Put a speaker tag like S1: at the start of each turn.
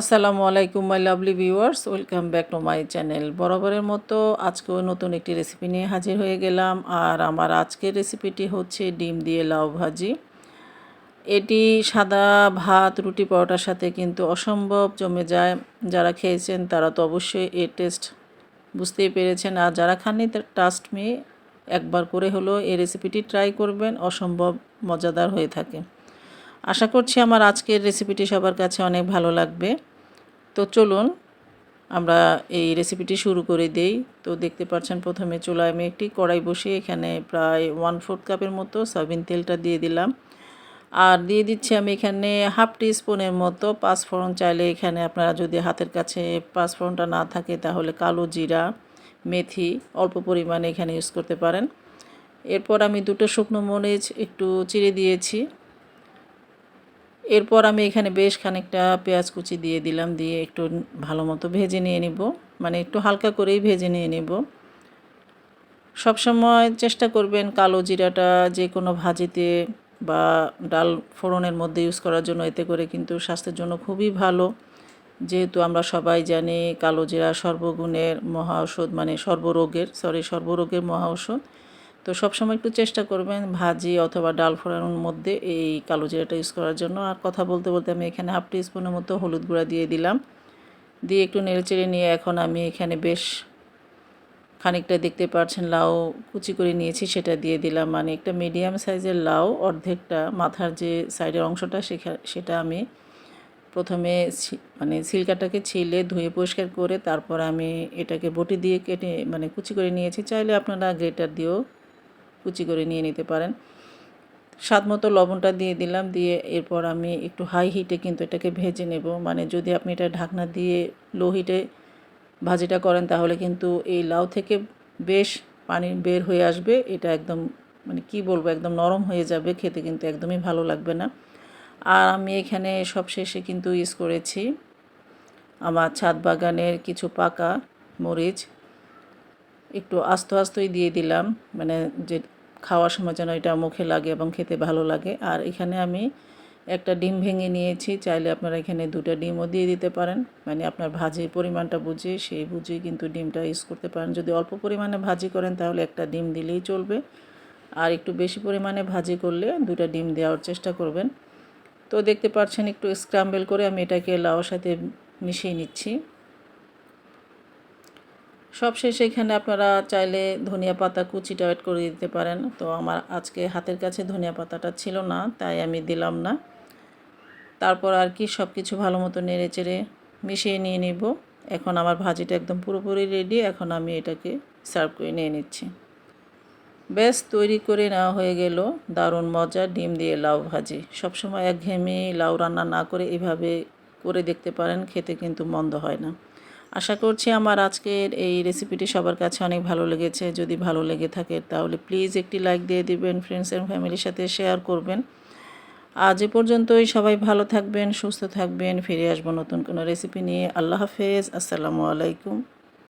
S1: আসসালামু আলাইকুম my lovely viewers welcome back to my channel বরাবরের মতো আজকেও নতুন একটি রেসিপি নিয়ে হাজির হয়ে গেলাম। আর আমার আজকের রেসিপিটি হচ্ছে ডিম দিয়ে লাউ ভাজি। এটি সাদা ভাত, রুটি পরোটার সাথে কিন্তু অসম্ভব জমে যায়। যারা খেয়েছেন তারা তো অবশ্যই এর টেস্ট বুঝতেই পেরেছেন। আর যারা খাননি টাস্ট মি একবার করে হলো এই রেসিপিটি ট্রাই করবেন। অসম্ভব মজাদার হয়ে থাকে। আশা করছি আমার আজকের রেসিপিটি সবার কাছে অনেক ভালো লাগবে। তো চলুন, আমরা এই রেসিপিটি শুরু করে দেই। তো দেখতে পাচ্ছেন, প্রথমে চুলায় আমি একটি কড়াই বসিয়ে এখানে প্রায় ওয়ান ফোর্থ কাপের মতো সয়াবিন তেলটা দিয়ে দিলাম। আর দিয়ে দিচ্ছি আমি এখানে হাফ টি স্পুনের মতো পাঁচফোড়ন। চাইলে এখানে আপনারা যদি হাতের কাছে পাঁচফোড়নটা না থাকে, তাহলে কালো জিরা, মেথি অল্প পরিমাণে এখানে ইউজ করতে পারেন। এরপর আমি দুটো শুকনো মরিচ একটু চিড়ে দিয়েছি। এরপর আমি এখানে বেশ খানিকটা পেঁয়াজ কুচি দিয়ে দিলাম, দিয়ে একটু ভালো মতো ভেজে নিয়ে নিব। মানে একটু হালকা করেই ভেজে নিয়ে নিব। সবসময় চেষ্টা করবেন কালো জিরাটা যে কোনো ভাজিতে বা ডাল ফোড়নের মধ্যে ইউজ করার জন্য, এতে করে কিন্তু স্বাস্থ্যের জন্য খুবই ভালো। যেহেতু আমরা সবাই জানি কালো জিরা সর্বগুণের মহা ঔষধ মানে সর্বরোগের সরি সর্বরোগের মহা ঔষধ। তো সবসময় একটু চেষ্টা করবেন ভাজি অথবা ডাল ফোড়ানোর মধ্যে এই কালো জিরাটা ইউজ করার জন্য। আর কথা বলতে বলতে আমি এখানে হাফ টি স্পুনের মতো হলুদ গুঁড়া দিয়ে দিলাম। দিয়ে একটু নেড়েচেড়ে নিয়ে এখন আমি এখানে বেশ খানিকটা দেখতে পাচ্ছেন লাউ কুচি করে নিয়েছি, সেটা দিয়ে দিলাম। মানে একটা মিডিয়াম সাইজের লাউ অর্ধেকটা মাথার যে সাইডের অংশটা সেটা আমি প্রথমে মানে সিলকাটাকে ছিলে ধুয়ে পরিষ্কার করে তারপর আমি এটাকে বটি দিয়ে কেটে মানে কুচি করে নিয়েছি। চাইলে আপনারা গ্রেটার দিয়েও কুচি করে নিয়ে নিতে পারেন। স্বাদ মতো লবণটা দিয়ে দিলাম, দিয়ে এরপর আমি একটু হাই হিটে কিন্তু এটাকে ভেজে নেব। মানে যদি আপনি এটা ঢাকনা দিয়ে লো হিটে ভাজিটা করেন, তাহলে কিন্তু এই লাউ থেকে বেশ পানি বের হয়ে আসবে। এটা একদম মানে কি বলব, একদম নরম হয়ে যাবে। খেতে কিন্তু একদমই ভালো লাগবে না। আর আমি এখানে সবশেষে কিন্তু ইউজ করেছি আমার ছাদ বাগানের কিছু পাকা মরিচ। একটু আস্ত আস্তই দিয়ে দিলাম। মানে যে খাওয়ার সময় যেন এটা মুখে লাগে এবং খেতে ভালো লাগে। আর এখানে আমি একটা ডিম ভেঙে নিয়েছি। চাইলে আপনারা এখানে দুটো ডিমও দিয়ে দিতে পারেন। মানে আপনার ভাজির পরিমাণটা বুঝে, সেই বুঝে কিন্তু ডিমটা ইউজ করতে পারেন। যদি অল্প পরিমাণে ভাজি করেন তাহলে একটা ডিম দিলেই চলবে। আর একটু বেশি পরিমাণে ভাজি করলে দুটা ডিম দেওয়ার চেষ্টা করবেন। তো দেখতে পাচ্ছেন একটু স্ক্রাম্বেল করে আমি এটাকে লাউর সাথে মিশিয়ে নিচ্ছি। সবশেষে এখানে আপনারা চাইলে ধনিয়া পাতা কুচিটা অ্যাড করে দিতে পারেন। তো আমার আজকে হাতের কাছে ধনিয়া পাতাটা ছিল না, তাই আমি দিলাম না। তারপর আর কি সব কিছু ভালো মতো নেড়ে চেড়ে মিশিয়ে নিয়ে নিব। এখন আমার ভাজিটা একদম পুরোপুরি রেডি এখন আমি এটাকে সার্ভ করে নিয়ে নিচ্ছি। বেশ তৈরি করে নেওয়া হয়ে গেল। দারুণ মজা, ডিম দিয়ে লাউ ভাজি। সবসময় একঘেয়েমি লাউ রান্না না করে এভাবে করে দেখতে পারেন, খেতে কিন্তু মন্দ হয় না। আশা করছি আমার আজকের এই রেসিপিটি সবার কাছে অনেক ভালো লেগেছে। যদি ভালো লেগে থাকে তাহলে প্লিজ একটি লাইক দিয়ে দিবেন ফ্রেন্ডস অ্যান্ড ফ্যামিলির সাথে শেয়ার করবেন। আজ এ পর্যন্তই। সবাই ভালো থাকবেন, সুস্থ থাকবেন। ফিরে আসব নতুন কোনো রেসিপি নিয়ে। আল্লাহ হাফেজ। আসসালামু আলাইকুম।